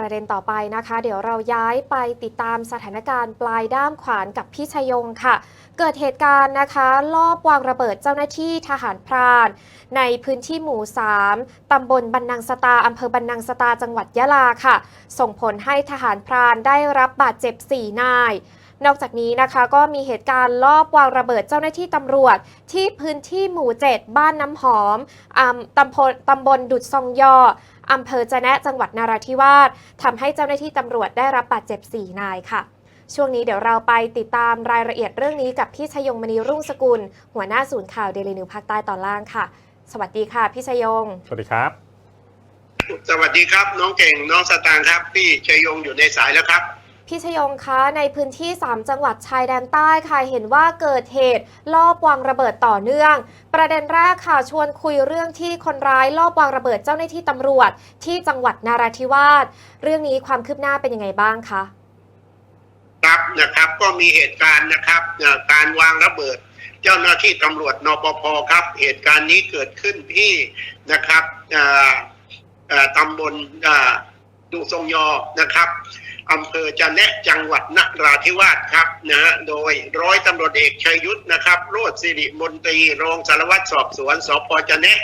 ประเด็นต่อไปนะคะ เดี๋ยวเราย้ายไปติดตามสถานการณ์ปลายด้ามขวานกับพี่ชยงค่ะ เกิดเหตุการณ์นะคะ ลอบวางระเบิดเจ้าหน้าที่ทหารพราน ในพื้นที่หมู่ 3 ตำบลบันนังสตา อำเภอบันนังสตา จังหวัดยะลาค่ะ ส่งผลให้ทหารพรานได้รับบาดเจ็บ 4 นาย นอกจากนี้นะคะก็มีเหตุการณ์ลอบวางระเบิดเจ้าหน้าที่ตำรวจ ที่พื้นที่หมู่ 7 บ้านน้ำหอมอำตำบลตำบลดุดซองยออำเภอจะแนะจังหวัดนาราธิวาสทำให้เจ้าหน้าที่ตำรวจได้รับบาดเจ็บ 4 นายค่ะ ช่วงนี้เดี๋ยวเราไปติดตามรายละเอียดเรื่องนี้กับพี่ชยงมณีรุ่งสกุล หัวหน้าศูนย์ข่าวเดลินิวภาคใต้ตอนล่างค่ะ สวัสดีค่ะ พี่ชยง สวัสดีครับ สวัสดีครับ น้องเก่งน้องสตางค์ครับ พี่ชยงอยู่ในสายแล้วครับ พี่ชยงคะในพื้นที่ 3 จังหวัดชายแดนใต้ค่ะเห็นว่าเกิดเหตุลอบวางระเบิดต่อเนื่อง ประเด็นแรกค่ะชวนคุยเรื่องที่คนร้ายลอบวางระเบิดเจ้าหน้าที่ตำรวจ ที่จังหวัดนาราธิวาสเรื่องนี้ความคืบหน้าเป็นยังไงบ้างคะครับนะครับก็มีเหตุการณ์นะครับการวางระเบิด เจ้าหน้าที่ตำรวจนปภครับ เหตุการณ์นี้เกิดขึ้นที่นะครับตำบลดุทรงยอนะครับ อำเภอจะแนะจังหวัดนราธิวาสครับนะฮะโดยร้อยตำรวจเอกชัยยุทธนะครับโรจน์สิริมนตรีรองสารวัตรสอบสวนสพจะแนะ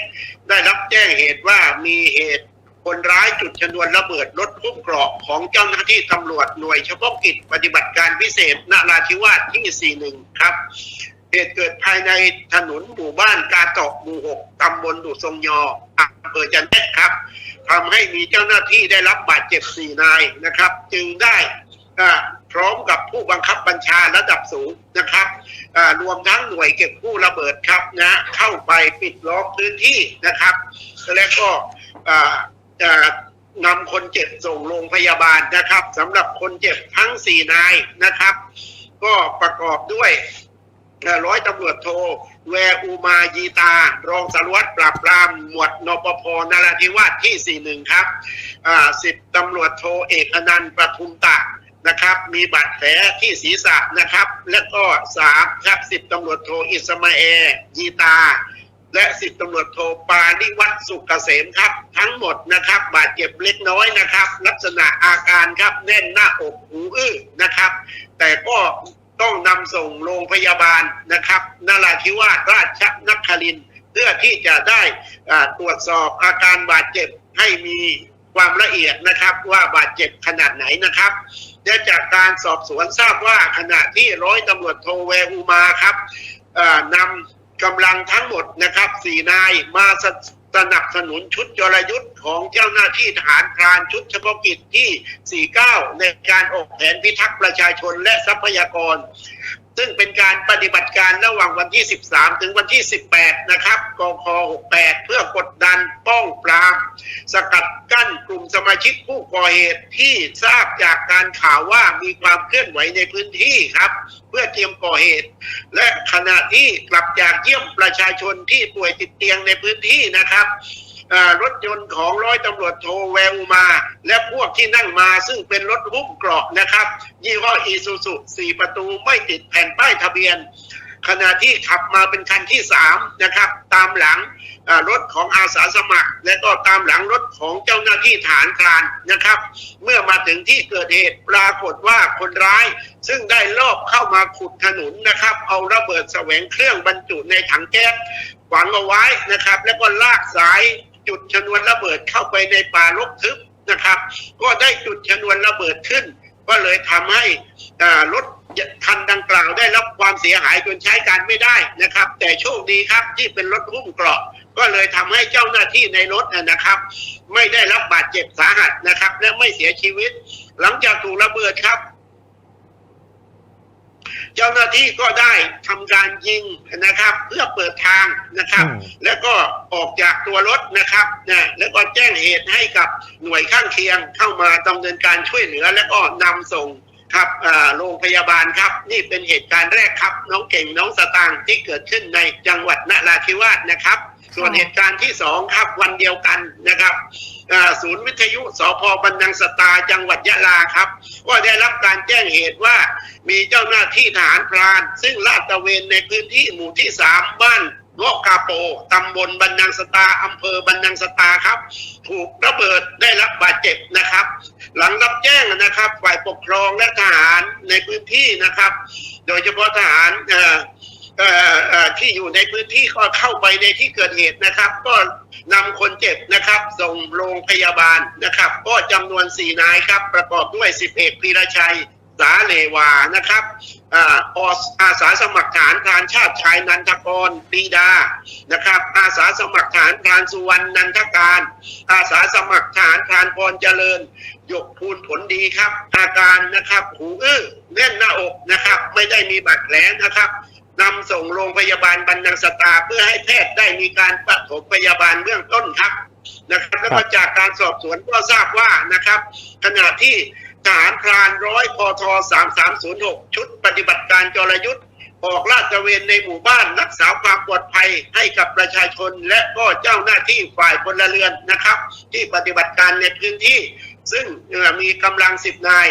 ได้รับแจ้งเหตุว่ามีเหตุคนร้ายจุดชนวนระเบิดรถพุ่มเกราะของเจ้าหน้าที่ตำรวจหน่วยเฉพาะกิจปฏิบัติการพิเศษนราธิวาสที่ 41 ครับ เหตุเกิดภายในถนนหมู่บ้านกาตอกหมู่ 6 ตำบลดุทรงยออำเภอจันทร์ครับ ทำให้มีเจ้าหน้าที่ได้รับบาดเจ็บ4นายนะครับ จึงได้พร้อมกับผู้บังคับบัญชาระดับสูงนะครับรวมทั้งหน่วยเก็บกู้ระเบิดครับนะเข้าไปปิดล้อมพื้นที่นะครับ และก็นำคนเจ็บส่งโรงพยาบาลนะครับสำหรับคนเจ็บทั้งสี่นายนะครับ ก็ประกอบด้วยร้อยตำรวจโท แวอูมายีตา รองสารวัตรปราบปราม หมวดนปพนราธิวาสที่ 41 ครับสิบตำรวจโทเอกอนันต์ประทุมตะนะครับ มีบาดแผลที่ศีรษะนะครับ และก็สามครับสิบตำรวจโทอิสมาเอยีตา และสิบตำรวจโทปานิวัตสุกเกษมครับ ทั้งหมดนะครับ บาดเจ็บเล็กน้อยนะครับ ลักษณะอาการครับแน่นหน้าอกหูอื้อนะครับ แต่ก็ ต้องนำส่งโรงพยาบาลนะครับนราธิวาสราชนครินเพื่อที่จะได้ตรวจสอบอาการบาดเจ็บให้มีความละเอียดนะครับว่าบาดเจ็บขนาดไหนนะครับและจากการสอบสวนทราบว่าขณะที่ร้อยตำรวจโทแวอูมาครับนำกำลังทั้งหมดนะครับสี่นายมา สนับสนุนชุดยรยุทธ์ของเจ้าหน้าที่ทหารพรานชุดเฉพาะกิจที่ 49 ในการออกแผนพิทักษ์ประชาชนและทรัพยากร ซึ่งเป็นการปฏิบัติการระหว่างวันที่ 13 ถึงวันที่ 18 นะครับกค68 เพื่อกดดันป้องปราม สกัดกั้นกลุ่มสมาชิกผู้ก่อเหตุที่ทราบจากการข่าวว่ามีความเคลื่อนไหวในพื้นที่ครับ เพื่อเตรียมก่อเหตุ และขณะที่กลับจากเยี่ยมประชาชนที่ป่วยติดเตียงในพื้นที่นะครับ รถยนต์ของร้อยตำรวจโทแววมา และพวกที่นั่งมาซึ่งเป็นรถหุ้มเกราะนะครับ ยี่ห้ออีซูซุสี่ประตูไม่ติดแผ่นป้ายทะเบียน ขณะที่ขับมาเป็นคันที่สามนะครับ ตามหลังรถของอาสาสมัคร และก็ตามหลังรถของเจ้าหน้าที่ฐานพรานนะครับ เมื่อมาถึงที่เกิดเหตุปรากฏว่าคนร้าย ซึ่งได้ลอบเข้ามาขุดถนนนะครับ เอาระเบิดแสวงเครื่องบรรจุในถังแก๊สฝังเอาไว้นะครับ แล้วก็ลากสาย จุดชนวนระเบิดเข้าไปในป่ารกทึบนะครับ ก็ได้จุดชนวนระเบิดขึ้น ก็เลยทำให้รถคันดังกล่าวได้รับความเสียหายจนใช้การไม่ได้นะครับ แต่โชคดีครับที่เป็นรถหุ้มเกราะ ก็เลยทำให้เจ้าหน้าที่ในรถนะนะครับ ไม่ได้รับบาดเจ็บสาหัสนะครับ และไม่เสียชีวิต หลังจากถูกระเบิดครับ เจ้าหน้าที่ก็ได้ทำการยิงนะครับ เพื่อเปิดทางนะครับอืมแล้วก็ออกจากตัวรถนะครับนะแล้วก็แจ้งเหตุให้กับหน่วยข้างเคียงเข้ามาดำเนินการช่วยเหลือ แล้วก็นำส่งครับอ่าโรงพยาบาลครับ นี่เป็นเหตุการณ์แรกครับ น้องเก่งน้องสตางค์ที่เกิดขึ้นในจังหวัดนราธิวาสนะครับ ส่วนเหตุการณ์ที่สองครับวันเดียวกันนะครับอ่า ศูนย์วิทยุสพบันนังสตาจังหวัดยะลาครับก็ได้รับการแจ้งเหตุว่ามีเจ้าหน้าที่ทหารพราน ซึ่งลาดตระเวนในพื้นที่หมู่ที่สามบ้านเงาะกาโปตำบลบันนังสตาอำเภอบันนังสตาครับ ถูกระเบิดได้รับบาดเจ็บนะครับ หลังรับแจ้งนะครับ ฝ่ายปกครองและทหารในพื้นที่นะครับ โดยเฉพาะทหารเอ่อ ที่อยู่ในพื้นที่ก็เข้าไปในที่เกิดเหตุนะครับ ก็นำคนเจ็บนะครับ ส่งโรงพยาบาลนะครับ ก็จำนวนสี่นายครับ ประกอบด้วยสิบเอกพีรชัยสาเลวานะครับอาอาสาสมัครฐานพรานชาติชายนันทกรปีดานะครับ อาสาสมัครฐานพรานสุวรรณนันทการ อาสาสมัครฐานพรานพรเจริญยกพูนผลดีครับ อาการนะครับ หูอื้อแน่นหน้าอกนะครับ ไม่ได้มีบาดแผลนะครับ นำส่งโรงพยาบาลบรรนังสตา เพื่อให้แพทย์ได้มีการปฐมพยาบาลเบื้องต้นครับนะครับแล้วก็จากการสอบสวนก็ทราบว่านะครับ ขณะที่ทหารพรานร้อยพท3306ชุดปฏิบัติการจรยุทธ์ออกลาดตระเวนในหมู่บ้านรักษาความปลอดภัยให้กับประชาชน และก็เจ้าหน้าที่ฝ่ายพลเรือนนะครับ ที่ปฏิบัติการในพื้นที่ ซึ่งมีกำลังสิบนาย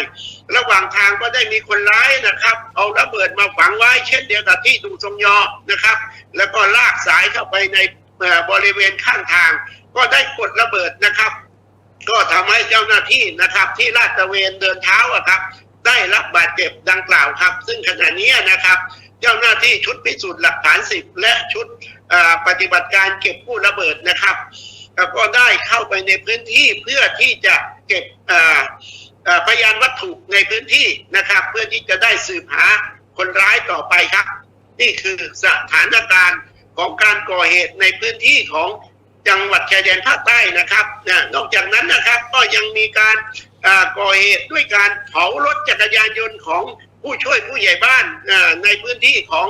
ระหว่างทางก็ได้มีคนร้ายนะครับ เอาระเบิดมาฝังไว้เช่นเดียวกับที่ดูทรงยอนะครับ แล้วก็ลากสายเข้าไปในบริเวณข้างทาง ก็ได้กดระเบิดนะครับ ก็ทำให้เจ้าหน้าที่นะครับที่ลาดตระเวนเดินเท้าอะครับ ได้รับบาดเจ็บดังกล่าวครับ ซึ่งขณะนี้นะครับเจ้าหน้าที่ชุดพิสูจน์หลักฐานสิบและชุดปฏิบัติการเก็บกู้ระเบิดนะครับ ก็ได้เข้าไปในพื้นที่เพื่อที่จะ เก็บพยานวัตถุในพื้นที่นะครับ เพื่อที่จะได้สืบหาคนร้ายต่อไปครับ นี่คือสถานการณ์ของการก่อเหตุในพื้นที่ของจังหวัดชายแดนภาคใต้นะครับนะนอกจากนั้นนะครับก็ยังมีการก่อเหตุด้วยการเผารถจักรยานยนต์ของผู้ช่วยผู้ใหญ่บ้านในพื้นที่ของ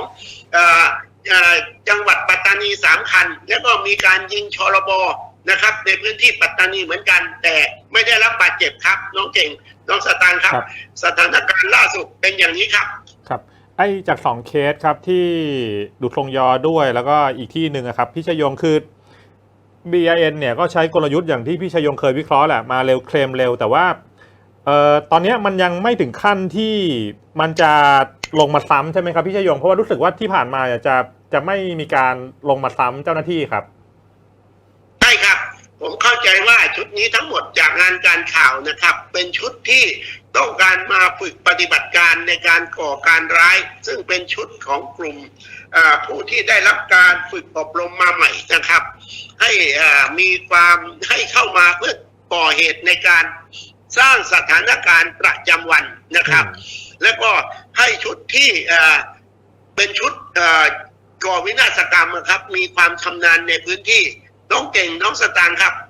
จังหวัดปัตตานีสามคัน แล้วก็มีการยิงชรบ นะครับ ในพื้นที่ปัตตานีเหมือนกัน แต่ไม่ได้รับบาดเจ็บครับ น้องเก่งน้องสตางค์ครับ ครับ สถานการณ์ล่าสุดเป็นอย่างนี้ครับ ครับ ไอ้จากสองเคสครับที่ดูทรงยอด้วยแล้วก็อีกที่หนึ่งอะครับพี่ชยงคือ BIN เนี่ยก็ใช้กลยุทธ์อย่างที่พี่ชยงเคยวิเคราะห์แหละมาเร็วเคลมเร็ว แต่ว่าเอ่อตอนเนี้ยมันยังไม่ถึงขั้นที่มันจะลงมาซ้ำใช่ไหมครับพี่ชยงเพราะว่ารู้สึกว่าที่ผ่านมาเนี่ยจะจะไม่มีการลงมาซ้ำเจ้าหน้าที่ครับ ใช่ครับผมเข้า ใจว่าชุดนี้ทั้งหมดจากงานการข่าวนะครับ เป็นชุดที่ต้องการมาฝึกปฏิบัติการในการก่อการร้าย ซึ่งเป็นชุดของกลุ่มเอ่อผู้ที่ได้รับการฝึกอบรมมาใหม่นะครับ ให้เอ่อมีความให้เข้ามาเพื่อก่อเหตุในการสร้างสถานการณ์ประจำวันนะครับ แล้วก็ให้ชุดที่เอ่อเป็นชุดเอ่อก่อวินาศกรรมอะครับ มีความชำนาญในพื้นที่น้องเก่งน้องสตางค์ครับเอ่อ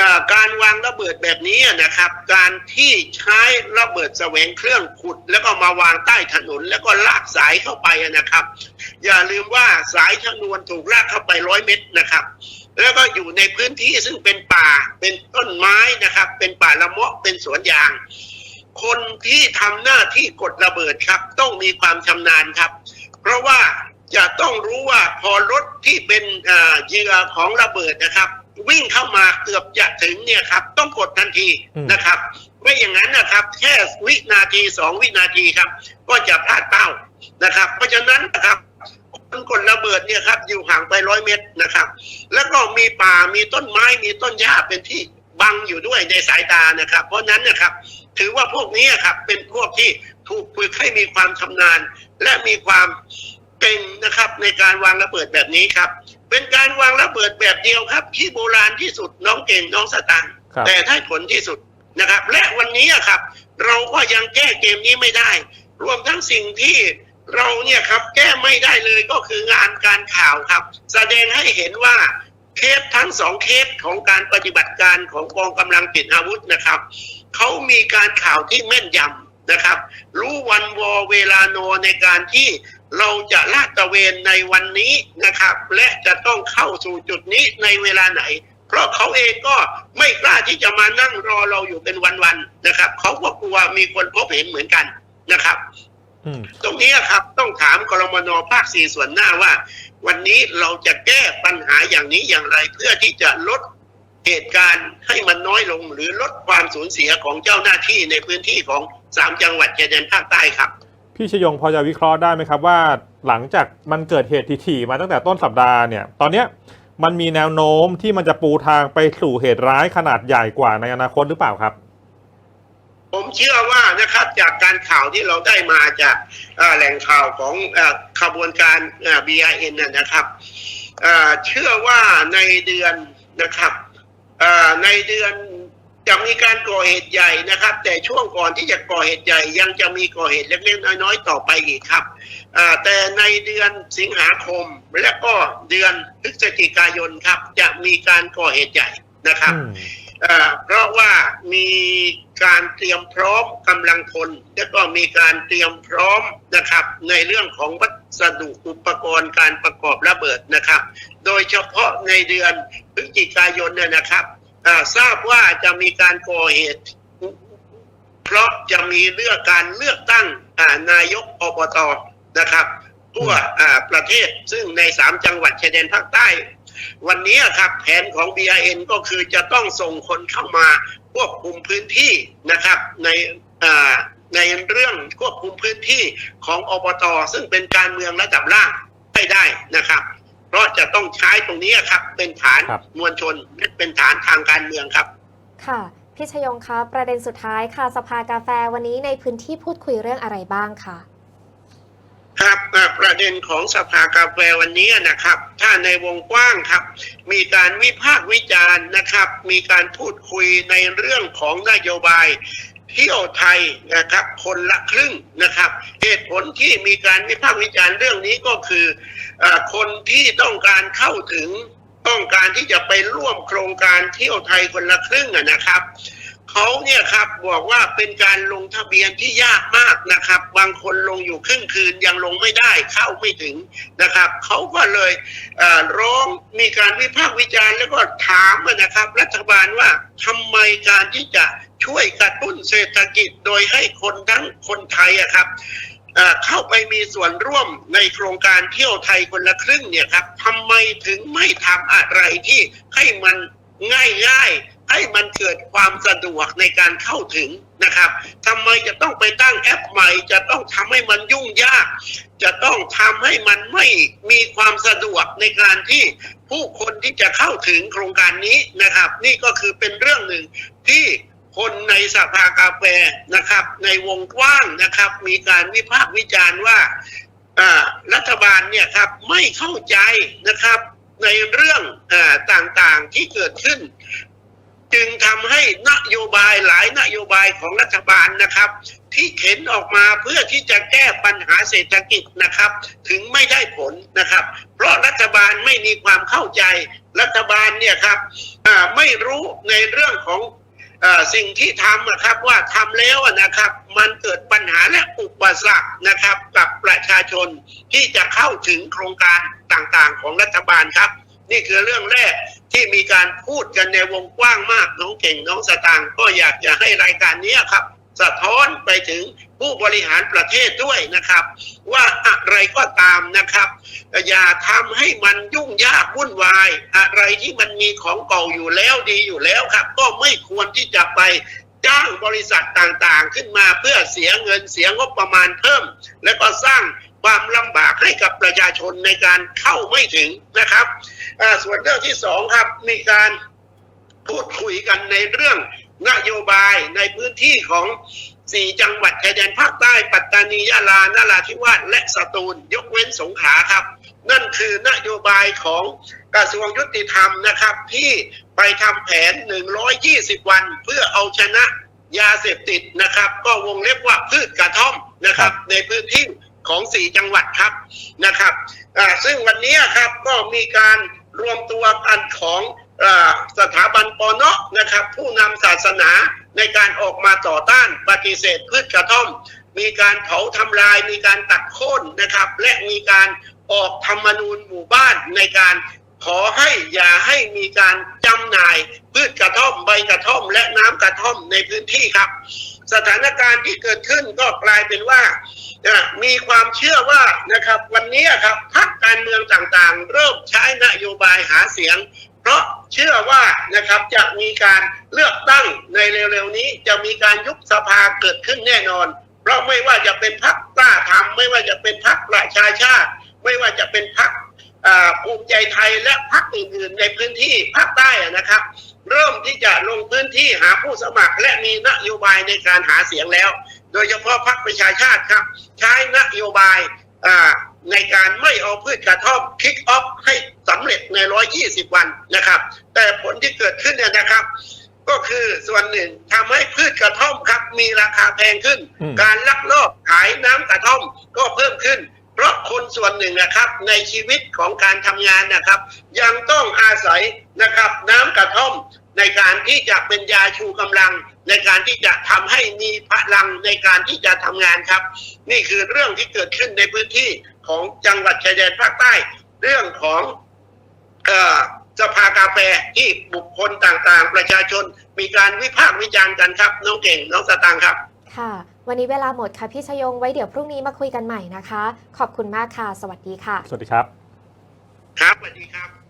การวางระเบิดแบบนี้นะครับ การที่ใช้ระเบิดแสวงเครื่องขุด แล้วก็มาวางใต้ถนน แล้วก็ลากสายเข้าไปนะครับ อย่าลืมว่าสายชนวนถูกลากเข้าไปร้อยเมตรนะครับ แล้วก็อยู่ในพื้นที่ซึ่งเป็นป่าเป็นต้นไม้นะครับ เป็นป่าละเมาะเป็นสวนยาง คนที่ทำหน้าที่กดระเบิดครับ ต้องมีความชำนาญครับ เพราะว่าจะต้องรู้ว่าพอรถที่เป็นเอ่อเหยื่อของระเบิดนะครับ วิ่งเข้ามาเกือบจะถึงเนี่ยครับ ต้องกดทันทีอืมนะครับ ไม่อย่างนั้นนะครับ แค่วินาทีสองวินาทีครับ ก็จะพลาดเป้านะครับ เพราะฉะนั้นนะครับคนกดระเบิดเนี่ยครับ อยู่ห่างไปร้อยเมตรนะครับ แล้วก็มีป่ามีต้นไม้มีต้นหญ้าเป็นที่บังอยู่ด้วยในสายตานะครับ เพราะฉะนั้นนะครับ ถือว่าพวกนี้ครับ เป็นพวกที่ถูกฝึกให้มีความชำนาญ และมีความเก่งนะครับ ในการวางระเบิดแบบนี้ครับ เป็นการวางระเบิดแบบเดียวครับ ที่โบราณที่สุดน้องเก่งน้องสตังค์ครับแต่ได้ผลที่สุดนะครับ และวันนี้อะครับ เราก็ยังแก้เกมนี้ไม่ได้ รวมทั้งสิ่งที่เราเนี่ยครับแก้ไม่ได้เลยก็คืองานการข่าวครับ แสดงให้เห็นว่าเคสทั้งสองเคสของการปฏิบัติการของกองกำลังติดอาวุธนะครับเขามีการข่าวที่แม่นยำนะครับ รู้วันวอเวลาโนในการที่ เราจะลาดตระเวนในวันนี้นะครับ และจะต้องเข้าสู่จุดนี้ในเวลาไหน เพราะเขาเองก็ไม่กล้าที่จะมานั่งรอเราอยู่เป็นวันๆนะครับเขาก็กลัวมีคนพบเห็นเหมือนกันนะครับอืมตรงนี้ครับต้องถามกรมนภาคสี่ส่วนหน้าว่า วันนี้เราจะแก้ปัญหาอย่างนี้อย่างไร เพื่อที่จะลดเหตุการณ์ให้มันน้อยลง หรือลดความสูญเสียของเจ้าหน้าที่ในพื้นที่ของสามจังหวัดชายแดนภาคใต้ครับ พี่ชยงพอจะวิเคราะห์ได้ไหมครับว่าหลังจากมันเกิดเหตุถี่ๆมาตั้งแต่ต้นสัปดาห์เนี่ยตอนเนี้ยมันมีแนวโน้มที่มันจะปูทางไปสู่เหตุร้ายขนาดใหญ่กว่าในอนาคตหรือเปล่าครับ ผมเชื่อว่านะครับจากการข่าวที่เราได้มาจากแหล่งข่าวของขบวนการเอ่อ BIN นะนะครับเชื่อว่าในเดือนนะครับในเดือน จะมีการก่อเหตุใหญ่นะครับ แต่ช่วงก่อนที่จะก่อเหตุใหญ่ ยังจะมีก่อเหตุเล็กๆน้อยๆต่อไปอีกครับเอ่อแต่ในเดือนสิงหาคมและก็เดือนพฤศจิกายนครับ จะมีการก่อเหตุใหญ่นะครับอืมเอ่อเพราะว่ามีการเตรียมพร้อมกำลังพลและก็มีการเตรียมพร้อมนะครับ ในเรื่องของวัสดุอุปกรณ์การประกอบระเบิดนะครับ โดยเฉพาะในเดือนพฤศจิกายนเนี่ยนะครับอ่า ทราบว่าจะมีการก่อเหตุ เพราะจะมีเลือกการเลือกตั้งนายกอบตนะครับ ทั่วประเทศซึ่งในสามจังหวัดชายแดนภาคใต้ วันนี้ครับแผนของ BIN ก็คือจะต้องส่งคนเข้ามาควบคุมพื้นที่นะครับในในเรื่องควบคุมพื้นที่ของอบต ซึ่งเป็นการเมืองระดับล่างให้ได้นะครับ เพราะจะต้องใช้ตรงนี้ครับ เป็นฐานครับมวลชนและเป็นฐานทางการเมืองครับ ค่ะพี่ชยงคะประเด็นสุดท้ายค่ะสภากาแฟวันนี้ในพื้นที่พูดคุยเรื่องอะไรบ้างคะครับอ่าประเด็นของสภากาแฟวันนี้นะครับ ถ้าในวงกว้างครับ มีการวิพากษ์วิจารณ์นะครับ มีการพูดคุยในเรื่องของนโยบาย เที่ยวไทยนะครับคนละครึ่งนะครับ เหตุผลที่มีการวิพากษ์วิจารณ์เรื่องนี้ก็คืออคนที่ต้องการเข้าถึงต้องการที่จะไปร่วมโครงการเที่ยวไทยคนละครึ่งนะครับเขาเนี่ยครับบอกว่าเป็นการลงทะเบียนที่ยากมากนะครับ บางคนลงอยู่ครึ่งคืนยังลงไม่ได้เข้าไม่ถึงนะครับเขาก็เลยร้องมีการวิพากษ์วิจารณ์แล้วก็ถามนะครับ รัฐบาลว่าทำไมการที่จะ ช่วยกระตุ้นเศรษฐกิจโดยให้คนทั้งคนไทยอะครับเข้าไปมีส่วนร่วมในโครงการเที่ยวไทยคนละครึ่งเนี่ยครับทำไมถึงไม่ทำอะไรที่ให้มันง่ายๆ ให้มันเกิดความสะดวกในการเข้าถึงนะครับทำไมจะต้องไปตั้งแอปใหม่ จะต้องทำให้มันยุ่งยาก จะต้องทำให้มันไม่มีความสะดวกในการที่ผู้คนที่จะเข้าถึงโครงการนี้นะครับ นี่ก็คือเป็นเรื่องหนึ่งที่ คนในสภากาแฟนะครับ ในวงกว้างนะครับ มีการวิพากษ์วิจารณ์ว่ารัฐบาลเนี่ยครับไม่เข้าใจนะครับในเรื่องอต่างๆที่เกิดขึ้น จึงทำให้นโยบายหลายนโยบายของรัฐบาลนะครับ ที่เข็นออกมาเพื่อที่จะแก้ปัญหาเศรษฐกิจนะครับ ถึงไม่ได้ผลนะครับ เพราะรัฐบาลไม่มีความเข้าใจรัฐบาลเนี่ยครับไม่รู้ในเรื่องของ สิ่งที่ทำนะครับว่าทำแล้วนะครับ มันเกิดปัญหาและอุปสรรคนะครับ กับประชาชนที่จะเข้าถึงโครงการต่างๆ ของรัฐบาลครับ นี่คือเรื่องแรกที่มีการพูดกันในวงกว้างมากน้องเก่งน้องสตางก็อยากจะให้รายการนี้ครับ สะท้อนไปถึง ผู้บริหารประเทศด้วยนะครับ ว่าอะไรก็ตามนะครับ อย่าทำให้มันยุ่งยากวุ่นวาย อะไรที่มันมีของเก่าอยู่แล้วดีอยู่แล้วครับ ก็ไม่ควรที่จะไปจ้างบริษัทต่างๆ ขึ้นมาเพื่อเสียเงินเสียงบประมาณเพิ่ม และก็สร้างความลำบากให้กับประชาชนในการเข้าไม่ถึงนะครับส่วนเรื่องที่สองครับมีการพูดคุยกันในเรื่องนโยบายในพื้นที่ของ สี่จังหวัดชายแดนภาคใต้ปัตตานียะลานราธิวาสและสตูล ยกเว้นสงขลาครับ นั่นคือนโยบายของกระทรวงยุติธรรมนะครับ ที่ไปทำแผน 120 วัน เพื่อเอาชนะยาเสพติดนะครับ ก็วงเล็บว่าพืชกระท่อมนะครับ ในพื้นที่ของสี่จังหวัดครับนะครับซึ่งวันนี้ครับก็มีการรวมตัวกันของอสถาบันปอนอนะครับ ผู้นำศาสนา ในการออกมาต่อต้านปฏิเสธพืชกระท่อม มีการเผาทำลาย มีการตัดโค่นนะครับ และมีการออกธรรมนูญหมู่บ้านในการขอให้อย่าให้มีการจำหน่ายพืชกระท่อมใบกระท่อม และน้ำกระท่อมในพื้นที่ครับ สถานการณ์ที่เกิดขึ้นก็กลายเป็นว่ามีความเชื่อว่านะครับวันนี้ครับพรรคการเมืองต่างๆ เริ่มใช้นโยบายหาเสียง เพราะเชื่อว่านะครับจะมีการเลือกตั้งในเร็วๆนี้ จะมีการยุบสภาเกิดขึ้นแน่นอน เพราะไม่ว่าจะเป็นพักกล้าทำไม่ว่าจะเป็นพักประชาชาติ ไม่ว่าจะเป็นพักภูมิใจไทยและพักอื่นๆในพื้นที่ภาคใต้นะครับ เริ่มที่จะลงพื้นที่หาผู้สมัคร และมีนโยบายในการหาเสียงแล้ว โดยเฉพาะพรรคประชาชาติครับ ใช้นโยบายในการไม่เอาพืชกระท่อมคิกออฟให้สำเร็จใน 120 วันนะครับ แต่ผลที่เกิดขึ้นเนี่ยนะครับ ก็คือส่วนหนึ่งทำให้พืชกระท่อมครับ มีราคาแพงขึ้นอืมการลักลอบขายน้ำกระท่อมก็เพิ่มขึ้น เพราะคนส่วนหนึ่งนะครับ ในชีวิตของการทำงานนะครับ ยังต้องอาศัยนะครับ น้ำกระท่อมในการที่จะเป็นยาชูกำลัง ในการที่จะทำให้มีพลังในการที่จะทำงานครับ นี่คือเรื่องที่เกิดขึ้นในพื้นที่ของจังหวัดชายแดนภาคใต้ เรื่องของเอ่อ สภากาแฟที่บุคคลต่างๆ ประชาชนมีการวิพากษ์วิจารณ์กันครับ น้องเก่งน้องสตางค์ครับ ค่ะ วันนี้เวลาหมดค่ะพี่ชยงไว้เดี๋ยวพรุ่งนี้มาคุยกันใหม่นะคะ ขอบคุณมากค่ะ สวัสดีค่ะ สวัสดีครับ ครับสวัสดีครับ